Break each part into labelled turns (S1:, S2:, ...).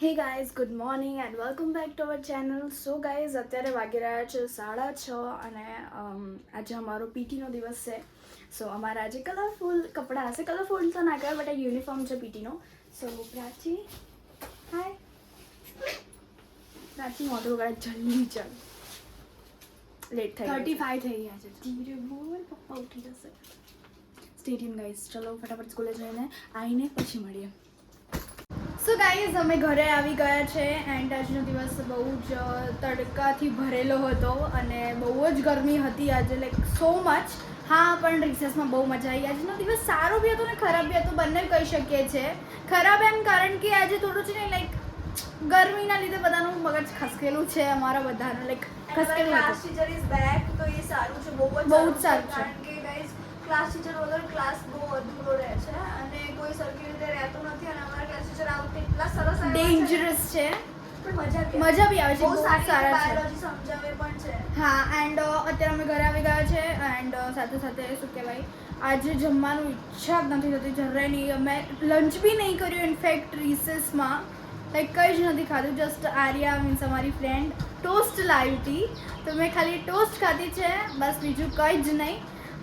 S1: Hey guys good morning and welcome back to our channel so guys અત્યારે વાગી રહ્યા છે સાડા છ અને આજે અમારો પીટીનો દિવસ છે. સો અમારા આજે કલરફુલ કપડાં હશે. કલરફુલ તો ના કહેવાય બટ આ યુનિફોર્મ છે પીટીનો. સો પ્રાચી હાય પ્રાચી મોઢું વગાડે જલ્દી ચાલ. લેટ થઈ થર્ટી ફાઈવ થઈ ગયા છે. ધીરે બોલ પપ્પા ઉઠી જશે. સ્ટેડિયમ ગાઈઝ ચલો ફટાફટ સ્કૂલે જઈને આવીને પછી મળીએ. સો ગાઈઝ અમે ઘરે આવી ગયા છે એન્ડ આજનો દિવસ બહુ જ તડકાથી ભરેલો હતો અને બહુ જ ગરમી હતી આજે લાઈક સો મચ હા પણ રિસેસમાં બહુ મજા આવી. આજનો દિવસ સારો બી હતો ને ખરાબ બી હતો બંને કહી શકીએ છીએ ખરાબ એમ કારણ કે આજે થોડું છે ને લાઈક ગરમીના લીધે બધાનું મગજ ખસકેલું છે અમારા બધાનું લાઈક ખસકેલું
S2: ક્લાસ ટીચર ઇઝ બેક તો એ સારું છે બહુ જ
S1: બહુ જ સારું છે.
S2: કારણ કે ગાઈઝ ક્લાસ ટીચર વગર ક્લાસ બહુ અધૂરો રહે છે અને કોઈ સરખી રીતે રહેતો નથી ટીચર આ એટલા સરસ
S1: ડેન્જરસ છે.
S2: મજા બી
S1: આવે છે.
S2: બહુ સારી બાયોલોજી સમજાવે પણ છે.
S1: હા એન્ડ અત્યારે અમે ઘરે આવી ગયા છે એન્ડ સાથે સાથે શું કહેવાય આજે જમવાનું ઈચ્છા જ નથી થતી જરાય નહીં. અમે લંચ બી નહીં કર્યું ઇનફેક્ટ રિસેસમાં લાઈક કંઈ જ નથી ખાધું જસ્ટ આર્યા મીન્સ અમારી ફ્રેન્ડ ટોસ્ટ લાવી હતી. તો મેં ખાલી ટોસ્ટ ખાધી છે બસ બીજું કંઈ જ નહીં.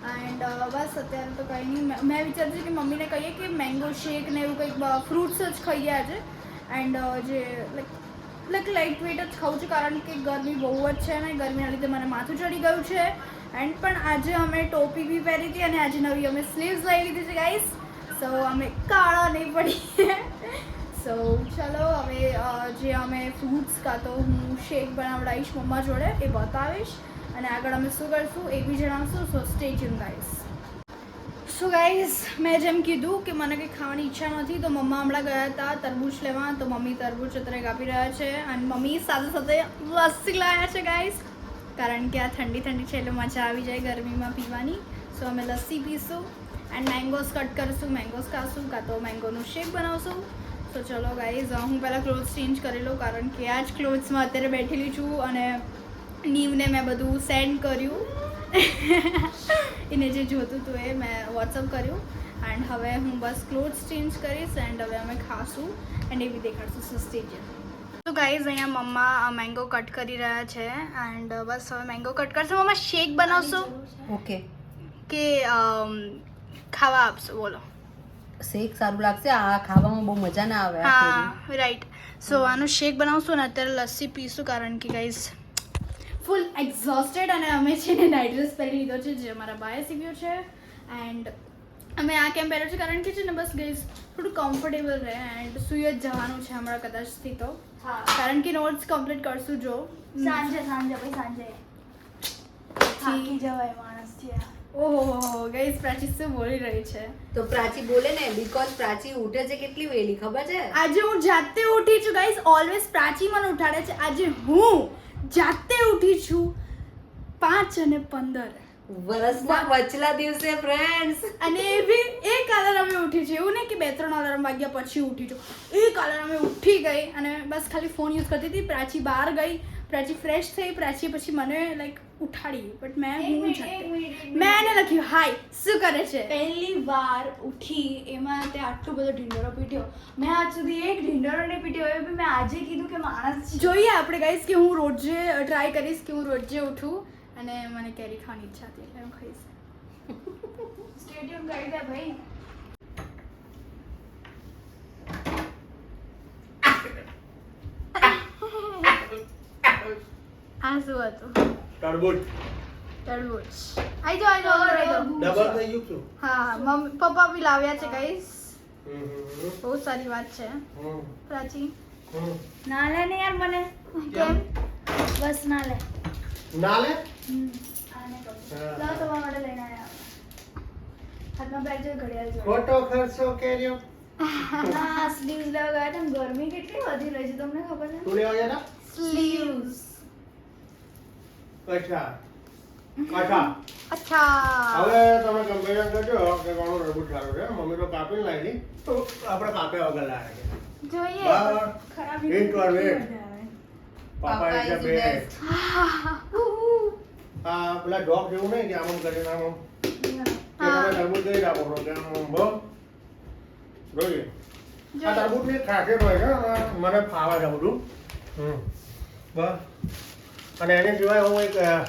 S1: એન્ડ બસ અત્યારે તો કંઈ નહીં. મેં- વિચાર્યું છે કે મમ્મીને કહીએ કે મેંગો શેક ને એવું કંઈક ફ્રૂટ્સ જ ખાઈએ આજે. એન્ડ જે લાઈક લાઈક લાઇટ વેટ જ ખાઉં છું કારણ કે ગરમી બહુ જ છે અને ગરમીના લીધે મને માથું ચડી ગયું છે. એન્ડ પણ આજે અમે ટોપી બી પહેરી હતી અને આજે નવી અમે સ્લીવ્સ લઈ લીધી છે ગાઈસ સો અમે કાળા નહીં પડીએ. સો ચલો હવે જે અમે ફ્રૂટ્સ કાં તો હું શેક બનાવડાવીશ, મમ્મા જોડે, એ બતાવીશ. અને આગળ અમે શું કરશું? એ બી જણાવશું so stay tune guys so guys મેં જેમ કીધું કે મને કંઈ ખાવાની ઈચ્છા નથી, તો મમ્મા હમણાં ગયા હતા તરબૂચ લેવા. તો મમ્મી તરબૂચ અત્યારે કાપી રહ્યા છે અને મમ્મી સાથે સાથે લસ્સી લાવ્યા છે ગાઈઝ કારણ કે આ ઠંડી ઠંડી છે, એટલે મજા આવી જાય ગરમીમાં પીવાની. સો અમે લસ્સી પીશું એન્ડ મેંગોઝ કટ કરીશું. મેંગોઝ ખાશું કાં તો મેંગોનું શેક બનાવશું. તો ચલો ગાઈઝ હું પહેલાં ક્લોથ્સ ચેન્જ કરી લઉં કારણ કે આ જ ક્લોથ્સમાં અત્યારે બેઠેલી છું અને નીવને મેં બધું સેન્ડ કર્યું. એને જે જોતું હતું એ મેં વોટ્સઅપ કર્યું. એન્ડ હવે હું બસ ક્લોથ્સ ચેન્જ કરીશ એન્ડ હવે અમે ખાશું એન્ડ એવી દેખાડશું સસ્તી છે તો ગાઈઝ અહીંયા મમ્મા મેંગો કટ કરી રહ્યા છે. એન્ડ બસ હવે મેંગો કટ કરશે. મમ્મા શેક બનાવશો?
S3: ઓકે
S1: કે ખાવા આપશો? બોલો.
S3: શેક સારું લાગશે. આ ખાવામાં બહુ મજા ના આવે
S1: હા રાઈટ સો આનું શેક બનાવશું ને અત્યારે લસ્સી પીશું કારણ કે ગાઈઝ ફૂલ એક્ઝોસ્ટેડ અને અમે છે ને નાઇટ ડ્રેસ પહેરી લીધો છે જે અમારા બાએ સીવ્યો છે. એન્ડ અમે આ કેમ પહેર્યો છે? કારણ કે છે ને બસ ગઈઝ થોડું કમ્ફર્ટેબલ રહે એન્ડ સુઈ જ જવાનું છે હમણાં કદાચથી તો. કારણ કે નોટ્સ કમ્પ્લીટ કરશું જો.
S2: સાંજે સાંજે ભાઈ સાંજે. થાકી જવાય માણસથી
S1: ઓહો ગઈઝ પ્રાચી શું બોલી રહી છે?
S3: તો પ્રાચી બોલે ને બીકોઝ પ્રાચી ઉઠે છે કેટલી વહેલી ખબર છે?
S1: આજે હું જાતે ઉઠી છું ગાઈઝ ઓલવેઝ પ્રાચી મને ઉઠાડે છે. આજે હું જાતે ઉઠી છું પાંચ અને પંદર.
S3: વરસના વચલા દિવસે ફ્રેન્ડ્સ
S1: અને એ બી એક અલાર્મે ઉઠી છે એવું નહીં કે બે ત્રણ અલાર્મ વાગ્યા પછી ઉઠી છું. એક અલાર્મે ઉઠી ગઈ અને બસ ખાલી ફોન યુઝ કરતી હતી. પ્રાચી બહાર ગઈ પ્રાચી ફ્રેશ થઈ પ્રાચી પછી મને લાઈક ઉઠાડી બટ મેં હું મેં એને લખ્યું હાય શું કરે છે?
S2: પહેલી વાર ઉઠી એમાં તે આટલો બધો ઢીંડોરો પીટ્યો. મેં આજ સુધી એક ઢીંડોરો ને પીટ્યો એ બી મેં આજે કીધું કે માણસ
S1: જોઈએ આપણે ગાઈસ કે હું રોજે ટ્રાય કરીશ કે હું રોજે ઉઠું. અને મને કેરી ખાવાની ઈચ્છા હતી એટલે હું ખાઈશ.
S2: સ્ટેડિયમ કરી દે ભાઈ.
S1: આ શું હતું?
S4: તરબૂચ.
S1: તરબૂચ. આઈ જો આઈ જો આઈ
S4: ડબલ થઈ ગયું છું.
S1: હા મમ્મી પપ્પા બી લાવ્યા છે ગાઈસ બહુ સારી વાત છે. પ્રાચી.
S2: ના લે ને યાર મને.
S1: કેમ?
S2: બસ ના લે.
S4: ના લે?
S2: તમારા માટે લઈને આવ્યા હાથમાં બેગ જો ઘડિયાળ જો
S4: ખોટો ખર્ચો કર્યો.
S2: ના સ્લીવ્સ લેવા ગયા હતા ગરમી કેટલી વધી રહી છે તમને ખબર છે?
S4: તું લેવા ગયા
S2: સ્લીવ્સ
S4: અચ્છા. હવે તમે કમ્પેરિઝન કરજો કે સારું છે. મમ્મી તો કાપી લાવી. તો આપણે કાપ્યા વગર લાવ્યા
S1: જોઈએ.
S2: ખરાબ
S4: એક વાર વેટ પાપા એટલે બે. આ પેલા ડોગ જેવું નહીં કે આમ કરીને આમ
S1: હા.
S4: તરબૂચ દઈ કે આમ બહુ જોઈએ. આ તરબૂચની ખાસિયત હોય છે મને ફાવે છે બધું. હમ. બસ. અને એની સિવાય હું એક ખરેખર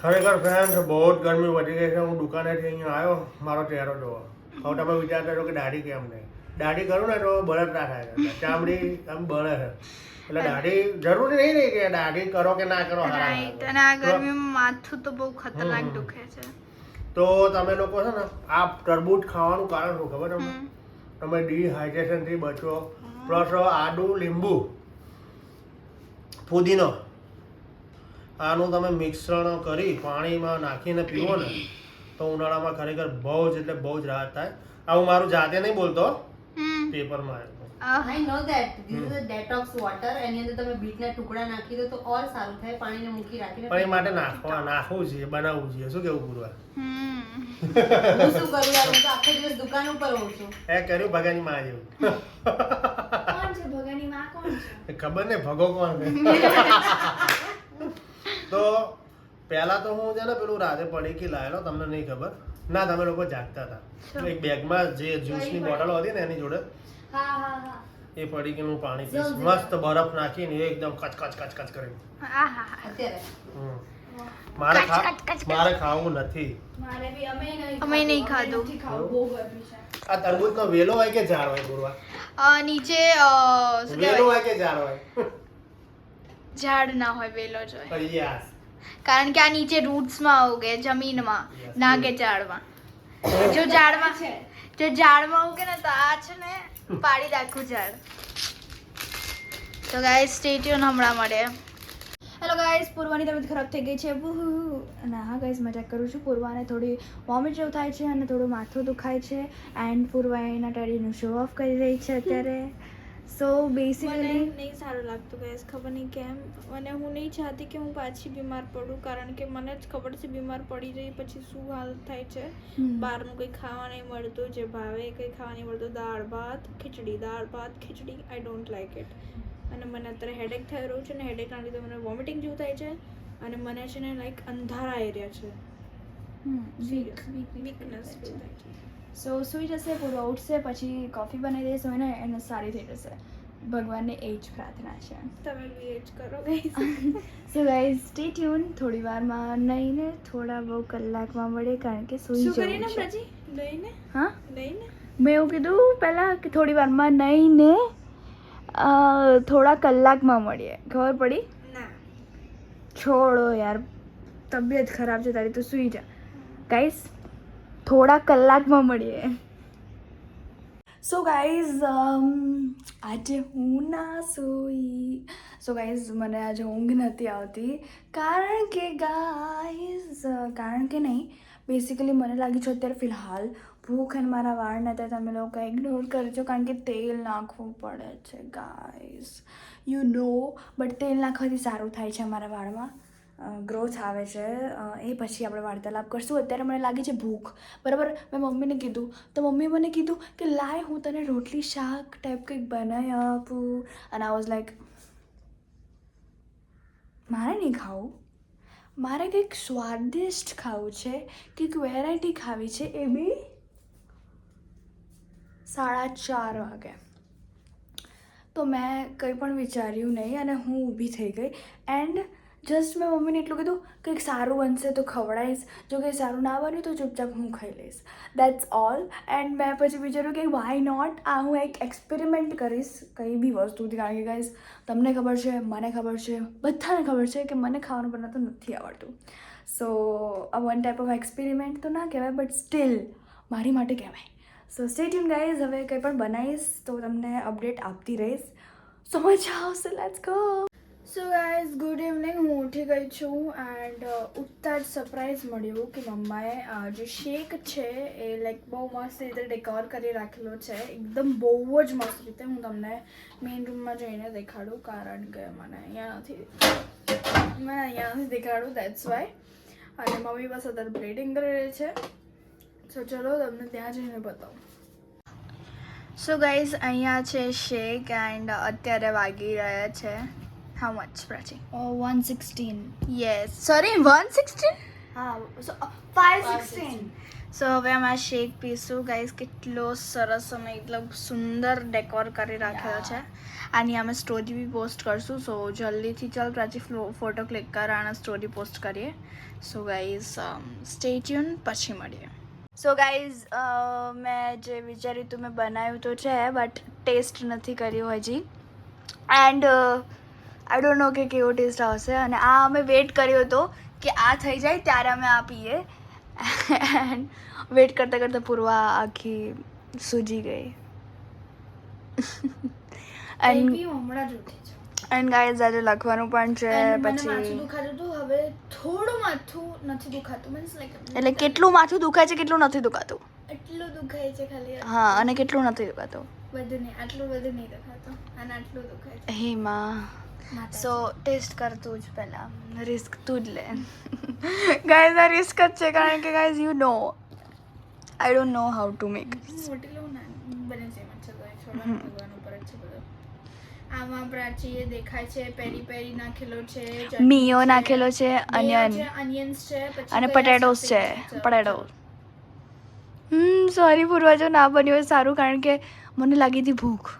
S4: ખરેખર ફ્રેન્ડ બહુ જ ગરમી વધી ગઈ છે. હું દુકાનેથી અહીંયા આવ્યો. મારો ચહેરો જોવો. હવે તમે વિચારતા છો કે દાઢી કેમ નહીં. દાઢી કરું ને તો બળતરા થાય છે. ચામડી આમ બળે છે. એટલે દાઢી જરૂરી નહીં ને કે દાઢી કરો કે ના કરો
S2: રાઈટ. અને આ
S4: તો-
S2: ગરમીમાં માથું તો બહુ ખતરનાક દુખે છે.
S4: તો તમે લોકો છે ને આ તરબૂચ ખાવાનું કારણ શું ખબર તમને? તમે ડિહાઇડ્રેશનથી બચો. પ્લસ આદુ લીંબુ ફુદીનો આનું તમે મિશ્રણ કરી પાણીમાં નાખીને પીવો ને તો ઉનાળામાં ખરેખર બહુ જ એટલે બહુ જ રાહત થાય. આ હું મારું જાતે નહીં બોલતો.
S2: હમ.
S4: પેપરમાં.
S3: I know that this is a detox water એની અંદર તમે બીટના ટુકડા નાખી દો તો ઓર સારું થાય. પાણીને મૂકી રાખીને
S4: પણ એ માટે નાખવા નાખવું જોઈએ બનાવવું જોઈએ. શું કેવું પૂરવા
S2: હમ.
S3: હું શું કરું યાર? હું તો આખો દિવસ દુકાન ઉપર હોઉં છું.
S4: એ કર્યું ભગાની માં જેવું.
S5: કોણ છે ભગાની માં? કોણ છે?
S4: ખબર ને ભગો કોણ છે. તો પહેલા તો હું છે ને પેલું રાતે પડી કે લાયેલો તમને નહીં ખબર. ના તમે લોકો જાગતા હતા. એક બેગમાં જે જ્યુસની બોટલો હતી ને એની જોડે.
S5: હા હા હા.
S4: એ પડી કે પાણી પીશ મસ્ત બરફ નાખીને એકદમ કચ કચ કચ કચ કરી હમ. મારે. મારે ખાવું નથી.
S5: અમે નહીં ખાધું.
S4: આ તરબૂચનો વેલો હોય કે ઝાડ હોય પૂરવા
S2: નીચે
S4: વેલો હોય કે ઝાડ હોય?
S2: ઝાડ ના હોય વેલો જ હોય. કારણ કે આ નીચે રૂટ્સમાં ઉગે જમીનમાં. ના કે ઝાડમાં જો ઝાડમાં
S5: છે.
S2: જો ઝાડમાં ઉગે ને તો આ છે ને પાડી રાખું ઝાડ. તો ગાઈસ સ્ટે ટ્યુન હમણાં મળે. હેલો ગાઈસ પૂર્વાની તબિયત ખરાબ થઈ ગઈ છે. અને હા ગાઈઝ મજાક કરું છું. પૂર્વાને થોડી વોમિટ જેવું થાય છે અને થોડું માથું દુખાય છે. એન્ડ પૂર્વા એના ટેડીનું શો ઓફ કરી રહી છે અત્યારે. સો
S1: મને
S2: બેસિકલી
S1: નહીં સારું લાગતું ગેસ ખબર નહીં કેમ. અને હું નહીં ચાહતી કે હું પાછી બીમાર પડું કારણ કે મને જ ખબર છે બીમાર પડી જઈ પછી શું હાલ થાય છે. બહારનું કંઈ ખાવા નહીં મળતું જે ભાવે કંઈ ખાવા નહીં મળતું દાળ ભાત ખીચડી દાળ ભાત ખીચડી આઈ ડોન્ટ લાઈક ઇટ અને મને અત્યારે હેડેક થઈ રહ્યું છે ને હેડેકના લીધે મને વોમિટિંગ જેવું થાય છે. અને મને છે ને લાઈક અંધારા એરિયા છે. વીકનેસ થાય છે.
S2: સો સૂઈ જશે પૂરો ઉઠશે પછી કોફી બનાવી દઈશ એને એને સારી થઈ જશે. ભગવાનને એ જ પ્રાર્થના છે.
S1: તમે બી એ જ કરો ગઈ
S2: સો ગાઈઝ સ્ટે ટ્યુન થોડી વારમાં નહીં ને થોડા બહુ કલાકમાં મળે કારણ કે સૂઈ
S1: શું કરીને
S2: જવું છે.
S1: પ્રજી લઈને
S2: હા?
S1: ને
S2: મેં એવું કીધું પહેલાં કે થોડી વારમાં નહીં ને થોડા કલાકમાં મળીએ. ખબર પડી?
S1: ના.
S2: છોડો યાર તબિયત ખરાબ છે તારી તો સૂઈ જા. ગાઈસ થોડા કલાકમાં મળીએ. સો ગાઈઝ આજે હું ના સોઈ. સો ગાઈઝ મને આજે ઊંઘ નથી આવતી. કારણ કે ગાઈઝ કારણ કે નહીં બેસિકલી મને લાગી છે અત્યારે ફિલહાલ ભૂખ અને મારા વાળ નથી તમે લોકો ઇગ્નોર કરજો, કારણ કે તેલ નાખવું પડે છે ગાઈઝ યુ નો બટ તેલ નાખવાથી સારું થાય છે મારા વાળમાં. ગ્રોથ આવે છે. એ પછી આપણે વાર્તાલાપ કરશું. અત્યારે મને લાગે છે ભૂખ. બરાબર? મેં મમ્મીને કીધું. તો મમ્મીએ મને કીધું કે, લાય, હું તને રોટલી શાક ટાઈપ કંઈક બનાવી આપું. અને આઈ વોઝ લાઈક મારે નહીં ખાવું? મારે કંઈક સ્વાદિષ્ટ ખાવું છે, કંઈક વેરાયટી ખાવી છે. એ બી સાડા ચાર વાગે. તો મેં કંઈ પણ વિચાર્યું નહીં અને હું ઊભી થઈ ગઈ. એન્ડ જસ્ટ મેં મમ્મીને એટલું કીધું કંઈક સારું બનશે તો ખવડાવીશ જો કંઈ સારું ના બન્યું તો ચૂપચાપ હું ખાઈ લઈશ. દેટ્સ ઓલ એન્ડ મેં પછી વિચાર્યું કે વાય નોટ આ હું એક એક્સપેરિમેન્ટ કરીશ કંઈ બી વસ્તુથી. કારણ કે ગાઈઝ તમને ખબર છે, મને ખબર છે, બધાને ખબર છે કે મને ખાવાનું બનાવતું નથી આવડતું. સો આ વન ટાઈપ ઓફ એક્સપેરિમેન્ટ તો ના કહેવાય બટ સ્ટીલ મારી માટે કહેવાય. સો સ્ટે ટ્યુન ગાઈઝ હવે કંઈ પણ બનાવીશ તો તમને અપડેટ આપતી રહીશ. સો મજા આવશે. Let's go so guys good evening હું ઉઠી ગઈ છું એન્ડ ઉઠતા જ સરપ્રાઈઝ મળ્યું કે મમ્માએ જે શેક છે એ લાઈક બહુ મસ્ત રીતે ડેકોર કરી રાખેલો છે. એકદમ બહુ જ મસ્ત રીતે હું તમને મેઇન રૂમમાં જઈને દેખાડું કારણ કે મને અહીંયા નથી મને અહીંયા નથી દેખાડું દેટ્સ વાય અને મમ્મી બસ અત્યારે બ્રેડિંગ કરી રહી છે. સો ચલો તમને ત્યાં જઈને બતાવું. સો ગાઈઝ અહીંયા છે શેક એન્ડ અત્યારે વાગી રહ્યા છે. Much Prachi
S5: one sixteen
S2: yes sorry one sixteen
S5: હા સો ફાઈવ સિક્સટીન
S6: સો હવે અમે આ શેક પીશું ગાઈસ કેટલો સરસ અમે મતલબ સુંદર ડેકોર કરી રાખ્યો છે આની અમે સ્ટોરી બી પોસ્ટ કરશું સો જલ્દીથી ચાલ પ્રાચી ફોટો ક્લિક કર અને સ્ટોરી પોસ્ટ કરીએ સો ગાઈઝ સ્ટે ટ્યુન પછી મળીએ સો ગાઈઝ મેં જે વિચાર્યું હતું મેં બનાવ્યું તો છે બટ ટેસ્ટ નથી કર્યું હજી એન્ડ આઈ ડોન્ટ નો કે કેવો ટેસ્ટ આવશે. અને આ અમે વેટ કર્યો હતો કે આ થઈ જાય ત્યારે અમે આ પીએ. એન્ડ વેટ કરતાં કરતાં પૂર્વા આખી સૂજી ગઈ. એન્ડ ગાઈઝ આજે લખવાનું પણ છે પછી
S1: હવે થોડું માથું નથી દુખાતું. મીન્સ લાઈક
S6: એટલે કેટલું માથું દુખાય છે કેટલું નથી દુખાતું?
S1: એટલું દુખાય છે ખાલી.
S6: હા અને કેટલું નથી દુખાતું?
S1: બધું નહીં આટલું બધું નહીં દુખાતું. અને આટલું દુખાય છે.
S6: હેમાં
S1: માથા
S6: સો ટેસ્ટ કર તું જ પહેલાં રિસ્ક તું જ લે. ગાઈઝ આ રિસ્ક જ છે કારણ કે guys you know I don't know how to make
S1: આમાં પ્રાચીએ દેખાય છે પેરી પેરી નાખેલો છે
S6: મિયો નાખેલો છે અનિયન
S1: છે છે
S6: અને પટેટોસ છે પટેટો હમ સોરી પૂર્વજો ના બન્યું સારું કારણ કે મને લાગી હતી ભૂખ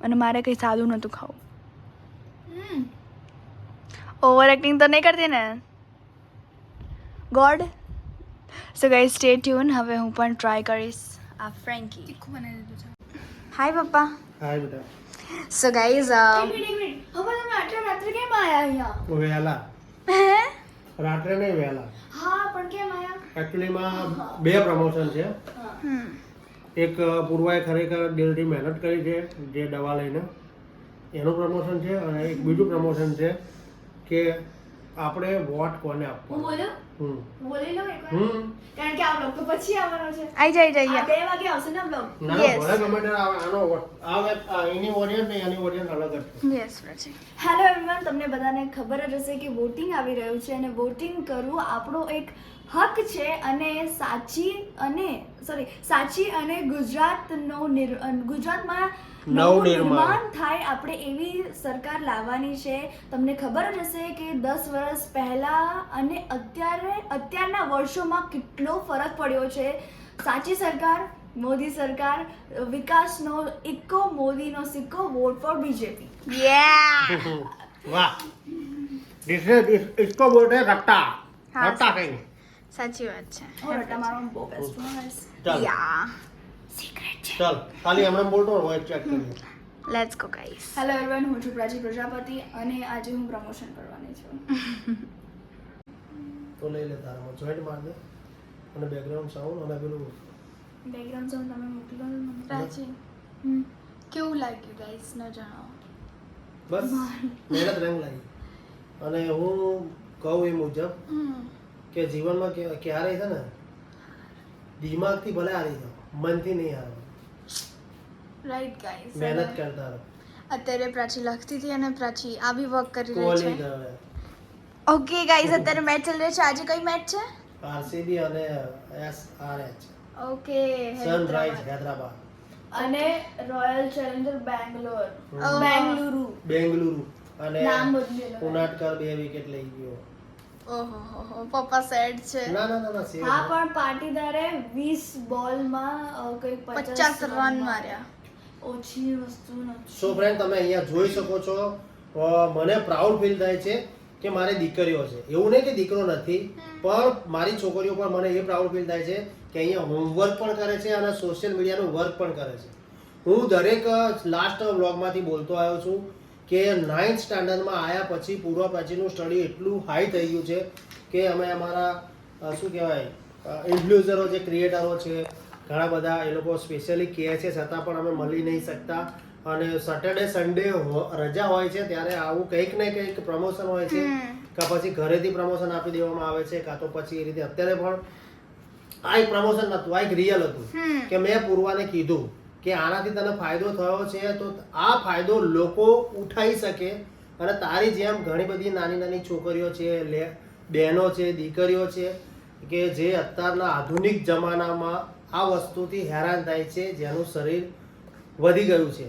S6: અને મારે કંઈ સાદું નહોતું ખાવું. ઓવર એક્ટિંગ તો નહીં કરતી ને ગોડ સો ગાઈ સ્ટે ટ્યુન હવે હું પણ ટ્રાય કરીશ આ ફ્રેન્કી
S1: તીખું બનાવી દીધું છે
S6: હાય પપ્પા
S4: હાય બેટા
S6: સો ગાઈઝ
S1: એક મિનિટ એક મિનિટ હવે તમે આટલા રાત્રે કેમ આયા અહીંયા
S4: વહેલા રાત્રે નહીં વહેલા
S1: હા પણ કેમ આયા
S4: એકચ્યુઅલીમાં બે પ્રમોશન છે એક પૂર્વાએ ખરેખર દિલથી મહેનત કરી છે જે દવા લઈને એનું પ્રમોશન છે અને એક બીજું પ્રમોશન છે કે આપણે વોટ કોને આપવો
S1: બોલું? બોલી લઉં એકવાર કારણ કે આ બ્લોગ તો પછી આવવાનો છે.
S6: આઈ જાય
S1: આ બે વાગે આવશે ને બ્લોગ
S4: ના ભલે ગમે ત્યારે આનો આ એની ઓડિયન્સ ને એની ઓડિયન્સ અલગ જ
S6: યસ પ્રાચી
S2: હેલો એવરીવન તમને બધાને ખબર જ હશે કે વોટિંગ આવી રહ્યું છે અને વોટિંગ કરવું આપણો એક હક છે અને સાચી અને સોરી સાચી અને ગુજરાતનો નિર ગુજરાતમાં નવું
S4: નવનિર્માણ.
S2: નિર્માણ થાય આપણે એવી સરકાર લાવવાની છે. તમને ખબર જ હશે કે દસ વર્ષ પહેલા અને અત્યારે અને અત્યારના વર્ષોમાં કેટલો ફરક પડ્યો છે? સાચી સરકાર મોદી સરકાર વિકાસનો ઇક્કો મોદીનો સિક્કો વોટ ફોર બીજેપી.
S4: વાહ.
S6: સાચી. વાત છે.
S2: યા સિક્રેટ છે.
S4: ચાલ ખાલી હમણાં બોલતો
S2: હેલો હું છું પ્રજાપતિ અને આજે હું પ્રમોશન કરવાની છું.
S4: તો લઈ લે તારામાં જોઈન્ટ માર દે અને બેકગ્રાઉન્ડ સાઉન્ડ અને પેલું
S2: બેકગ્રાઉન્ડ સાઉન્ડ તમે મોકલો ને મને.
S6: પ્રાચી
S2: હમ.
S6: કેવું લાગ્યું ગાઈસ ન જણાવો.
S4: બસ. મહેનત રંગ લાગી. અને હું કહું એ મુજબ કે જીવનમાં ક્યારેય છે ને દિમાગથી ભલે હારી જાઓ મનથી નહીં હારો.
S6: રાઈટ ગાઈસ
S4: મહેનત કરતા રહો
S6: અત્યારે પ્રાચી લખતી હતી અને પ્રાચી આ બી વર્ક કરી રહી છે. ઓકે ગાઈઝ અત્યારે મેચ ચાલી છે. આજે કઈ મેચ છે?
S4: આરસીબી અને એસઆરએચ
S6: ઓકે
S4: સનરાઈઝ હૈદરાબાદ.
S2: અને રોયલ ચેલેન્જર બેંગ્લોર. બેંગલુરુ
S4: બેંગલુરુ અને ઉનાટકર બે વિકેટ લઈ ગયો.
S6: ઓહો હો હો પપ્પા સેડ છે.
S4: ના ના ના
S2: હા પણ પાટીદારે 20 બોલમાં કઈ કંઈક 50
S6: પચાસ રન માર્યા.
S2: ઓછી વસ્તુ નથી.
S4: સો ફ્રેન્ડ તમે અહીંયા જોઈ શકો છો. મને પ્રાઉડ ફીલ થાય છે. કે મારે દીકરીઓ છે. એવું નહીં કે દીકરો નથી, પણ મારી છોકરીઓ પર મને એ પ્રાઉડ ફીલ થાય છે કે અહીંયા હોમવર્ક પણ કરે છે અને સોશિયલ મીડિયાનું વર્ક પણ કરે છે. હું દરેક લાસ્ટ વ્લોગમાંથી બોલતો આવ્યો છું કે નાઇન્થ સ્ટાન્ડર્ડમાં આવ્યા પછી પૂર્વ પ્રાચીનનું સ્ટડી એટલું હાઈ થઈ ગયું છે કે અમે અમારા શું કહેવાય ઇન્ફ્લુઝરો જે ક્રિએટરો છે, ઘણા બધા એ લોકો સ્પેશિયલી કહે છે, છતાં પણ અમે મળી નહીં શકતા. અને સેટરડે સન્ડે રજા હોય છે ત્યારે આવું કંઈક ને કંઈક પ્રમોશન હોય છે. કા પછી ઘરેથી પ્રમોશન આપી દેવામાં આવે છે કાં તો પછી એ રીતે અત્યારે પણ આ એક પ્રમોશન નહોતું આ એક રિયલ હતું. કે મેં પૂર્વાને કીધું કે આનાથી તને ફાયદો થયો છે તો આ ફાયદો લોકો ઉઠાઈ શકે. અને તારી જેમ ઘણી બધી નાની નાની છોકરીઓ છે બહેનો છે દીકરીઓ છે કે જે અત્યારના આધુનિક જમાનામાં આ વસ્તુથી હેરાન થાય છે જેનું શરીર વધી ગયું છે.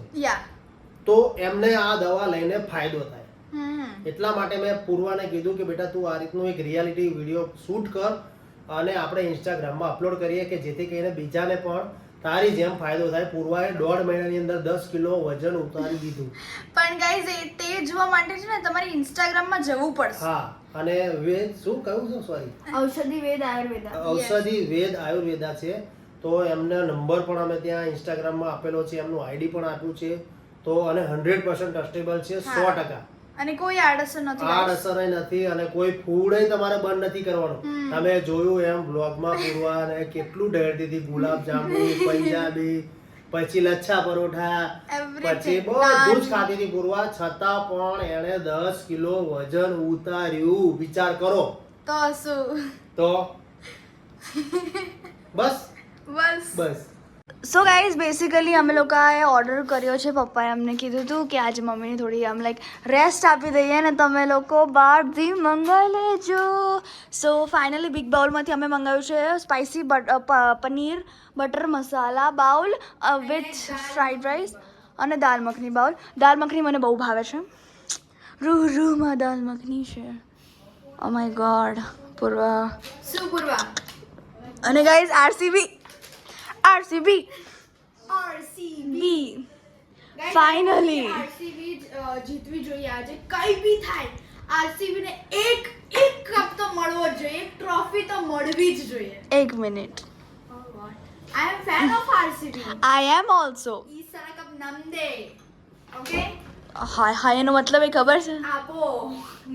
S4: તો એમને આ દવા લઈને ફાયદો થાય.
S6: હમ.
S4: એટલા માટે મેં પૂર્વાને કીધું કે બેટા તું આ રીતનું એક રિયાલિટી વીડિયો શૂટ કર અને આપણે ઇન્સ્ટાગ્રામમાં અપલોડ કરીએ કે જેથી કરીને બીજાને પણ તારી જેમ ફાયદો થાય. પૂર્વાએ દોઢ મહિનાની અંદર દસ કિલો વજન ઉતારી દીધું.
S2: પણ ગાઈઝ એ તે જોવા માટે છે ને તમારે ઇન્સ્ટાગ્રામમાં જવું પડશે.
S4: હા અને વેદ શું કહું છું સોરી
S2: ઔષધિ વેદ આયુર્વેદા.
S4: ઔષધિ વેદ આયુર્વેદા છે. તો એમને નંબર પણ અમે ત્યાં ઇન્સ્ટાગ્રામમાં આપેલો છે એમનું આઈડી પણ આપ્યું છે. તો અને હંડ્રેડ પર્સન્ટ ટ્રસ્ટેબલ છે સો ટકા.
S2: અને કોઈ આડઅસર નથી
S4: આડઅસર નથી અને કોઈ ફૂડ તમારે બંધ નથી કરવાનું. તમે જોયું એમ બ્લોગમાં પૂરવા અને કેટલું ઢેરતી હતી ગુલાબ જાંબુ પંજાબી પછી લચ્છા પરોઠા પછી બધું જ ખાતી હતી પૂરવા છતાં પણ એણે દસ કિલો વજન ઉતાર્યું. વિચાર કરો.
S2: તો શું?
S4: તો? બસ.
S2: બસ.
S4: બસ.
S2: સો ગાઈઝ બેસિકલી અમે લોકોએ ઓર્ડર કર્યો છે. પપ્પાએ અમને કીધું હતું કે આજે મમ્મીને થોડી આમ લાઈક રેસ્ટ આપી દઈએ ને તમે લોકો બહારથી મંગાવી લેજો. સો ફાઇનલી બિગ બાઉલમાંથી અમે મંગાવ્યું છે spicy but paneer butter masala bowl with fried rice અને દાલ મખની બાઉલ દાલ મખની મને બહુ ભાવે છે. રૂહ રૂહમાં દાલ મખની છે. Oh my god Purva.
S1: શું પૂર્વા?
S2: અને guys RCB RCB
S1: RCB
S2: finally finally
S1: RCB જીતવી જોઈએ આજે. કઈ બી થાય આરસીબી ને એક એક કપ તો મળવો જોઈએ એક ટ્રોફી તો મળવી જ જોઈએ.
S2: એક minute.
S1: I am fan of RCB
S2: I am also
S1: ઈ સારા કપ નમ દે. ઓકે
S2: હાય હાય એનો મતલબ એ ખબર છે?
S1: આપો.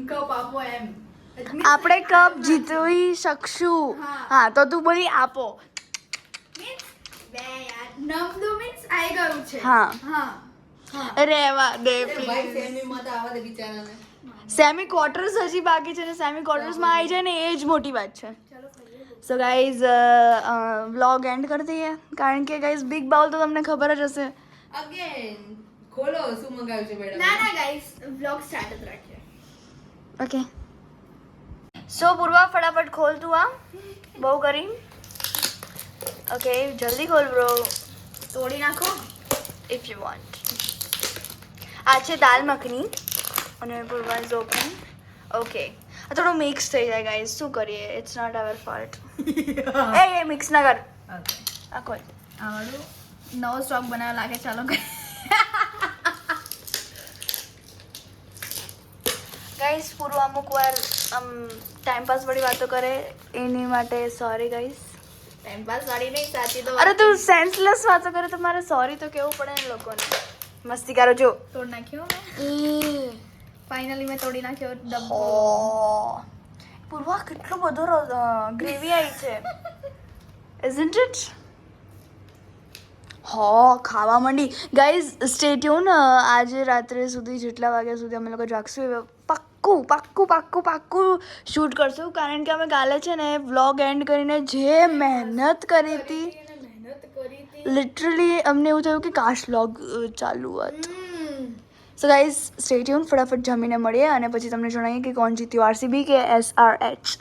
S1: કપ આપો એમ.
S2: આપણે કપ જીતવી શકશું.
S1: હા.
S2: તો તું બોલી આપો.
S1: બે યાર. નમ મીન્સ આઈ ગયું છે.
S2: હા.
S1: હા. હા.
S2: રેવા દે પ્લીઝ
S3: સેમીમાં તો આવા દે બિચારાને.
S2: સેમી ક્વાર્ટર્સ હજી બાકી છે ને સેમી ક્વાર્ટર્સમાં આવી જાય ને એ જ મોટી વાત છે. સો ગાઈઝ વ્લોગ એન્ડ કરી દઈએ. કારણ કે ગાઈઝ બિગ બાઉલ તો તમને ખબર જ હશે.
S3: અગેન ખોલો શું મંગાવ્યું છે મેડમ
S1: ના ના ગાઈઝ વ્લોગ સ્ટાર્ટ જ રાખીએ.
S2: ઓકે સો પૂર્વા ફટાફટ ખોલ તું આ. બહુ કરી ઓકે જલ્દી ખોલ બ્રો
S1: તોડી નાખો
S2: ઇફ યુ વોન્ટ આ છે દાલ મખની અને પૂર્વા ઇઝ ઓપન ઓકે આ થોડું મિક્સ થઈ જાય ગાઈઝ શું કરીએ ઇટ્સ નોટ અવર ફોલ્ટ એ એ મિક્સ ના કર આ ખોલ
S1: આવડું નવો સ્ટોક બનાવવા લાગે ચાલો
S2: ગાઈઝ પૂરું અમુક વાર આમ ટાઈમ પાસ વાળી વાતો કરે એની માટે સોરી ગાઈઝ
S1: ટાઈમ પાસ વાળી નહીં સાચી તો
S2: અરે તું સેન્સલેસ વાતો કરે તો મારે સોરી તો કેવું પડે ને લોકોને. મસ્તી કરો જો.
S1: તોડ નાખ્યો મેં? ફાઇનલી મેં તોડી નાખ્યો ડબ્બો.
S2: ઓ પૂર્વા કેટલો બધો ગ્રેવી આવી છે. ઇઝન્ટ ઇટ હો ખાવા માંડી. ગાઈઝ સ્ટે ટ્યુન આજે રાત્રે સુધી જેટલા વાગ્યા સુધી અમે લોકો જાગશું પાક્કું પાક્કું પાક્કું પાક્કું શૂટ કરશું. કારણ કે અમે કાલે છે ને વ્લોગ એન્ડ કરીને જે મહેનત કરી હતી લિટરલી અમને એવું થયું કે કાશ વ્લોગ ચાલુ હોત. સો ગાઈઝ સ્ટેટ્યુન ફટાફટ જમીને મળીએ અને પછી તમને જણાવીએ કે કોણ જીત્યું આરસીબી કે એસ આર એચ